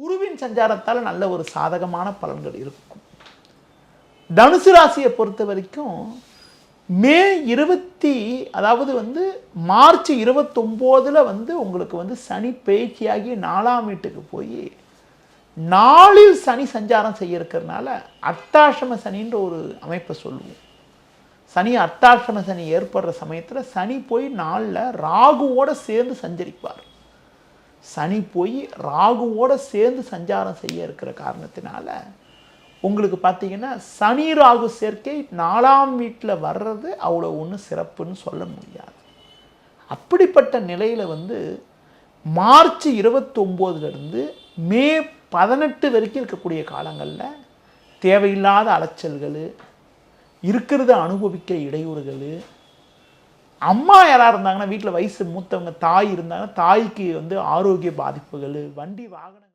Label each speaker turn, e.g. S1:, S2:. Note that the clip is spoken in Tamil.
S1: குருவின் சஞ்சாரத்தால் நல்ல ஒரு சாதகமான பலன்கள் இருக்கும். தனுசு ராசியை பொறுத்த வரைக்கும் மே இருபத்தி அதாவது வந்து மார்ச் இருபத்தொம்போதில் வந்து உங்களுக்கு வந்து சனி பயிற்சியாகி நாலாம் வீட்டுக்கு போய் நாளில் சனி சஞ்சாரம் செய்ய இருக்கிறதுனால சனின்ற ஒரு அமைப்பை சொல்லுவோம். சனி அர்த்தாசிரம சனி ஏற்படுற சமயத்தில் சனி போய் நாளில் ராகுவோடு சேர்ந்து சஞ்சரிப்பார். சனி போய் ராகுவோட சேர்ந்து சஞ்சாரம் செய்ய இருக்கிற காரணத்தினால உங்களுக்கு பார்த்தீங்கன்னா சனி ராகு சேர்க்கை நாலாம் வீட்டில் வர்றது அவ்வளோ ஒன்றும் சிறப்புன்னு சொல்ல முடியாது. அப்படிப்பட்ட நிலையில் வந்து மார்ச் இருபத்தொம்போதுலேருந்து மே பதினெட்டு வரைக்கும் இருக்கக்கூடிய காலங்களில் தேவையில்லாத அலைச்சல்கள் இருக்கிறத அனுபவிக்க இடையூறுகள் அம்மா யாராக இருந்தாங்கன்னா வீட்டில் வயசு மூத்தவங்க தாய் இருந்தாங்கன்னா தாய்க்கு வந்து ஆரோக்கிய பாதிப்புகள் வண்டி வாகனம்